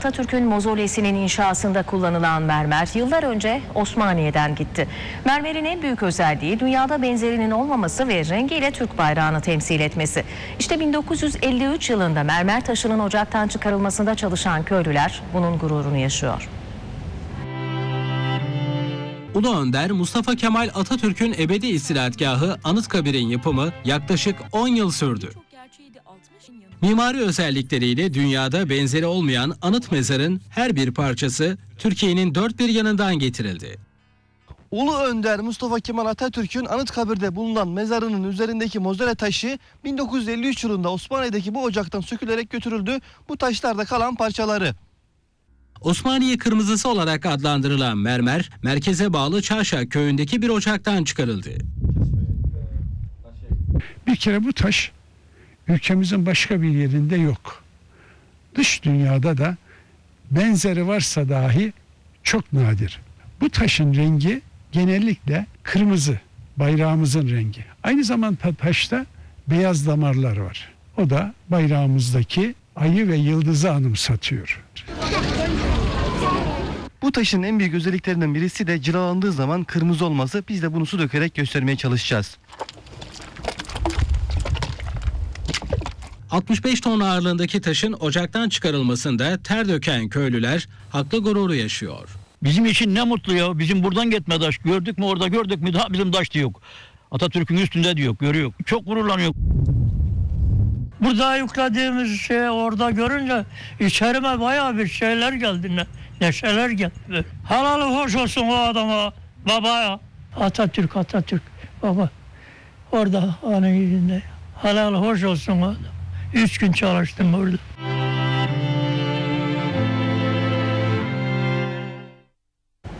Atatürk'ün mozolesinin inşasında kullanılan mermer yıllar önce Osmaniye'den gitti. Mermerin en büyük özelliği dünyada benzerinin olmaması ve rengiyle Türk bayrağını temsil etmesi. İşte 1953 yılında mermer taşının ocaktan çıkarılmasında çalışan köylüler bunun gururunu yaşıyor. Ulu Önder Mustafa Kemal Atatürk'ün ebedi istirahatgahı Anıtkabir'in yapımı yaklaşık 10 yıl sürdü. Mimari özellikleriyle dünyada benzeri olmayan anıt mezarın her bir parçası Türkiye'nin dört bir yanından getirildi. Ulu Önder Mustafa Kemal Atatürk'ün Anıtkabir'de bulunan mezarının üzerindeki mozole taşı 1953 yılında Osmaniye'deki bu ocaktan sökülerek götürüldü. Bu taşlarda kalan parçaları. Osmaniye kırmızısı olarak adlandırılan mermer, merkeze bağlı Çarşa köyündeki bir ocaktan çıkarıldı. Bir kere bu taş ülkemizin başka bir yerinde yok. Dış dünyada da benzeri varsa dahi çok nadir. Bu taşın rengi genellikle kırmızı, bayrağımızın rengi. Aynı zamanda taşta beyaz damarlar var. O da bayrağımızdaki ayı ve yıldızı anımsatıyor. Bu taşın en büyük özelliklerinden birisi de cilalandığı zaman kırmızı olması. Biz de bunu su dökerek göstermeye çalışacağız. 65 ton ağırlığındaki taşın ocaktan çıkarılmasında ter döken köylüler haklı gururu yaşıyor. Bizim için ne mutlu ya. Bizim buradan gitme taş. Gördük mü orada gördük mü daha bizim taş da yok. Atatürk'ün üstünde diyor, görüyor. Çok gururlanıyor. Burada yüklediğimiz şey orada görünce içerime bayağı bir şeyler geldi. Ne, neşeler geldi. Halalı hoş olsun o adama, babaya. Atatürk, Atatürk, baba. Orada anın yerinde. Halalı hoş olsun o adam. Üç gün çalıştım orada.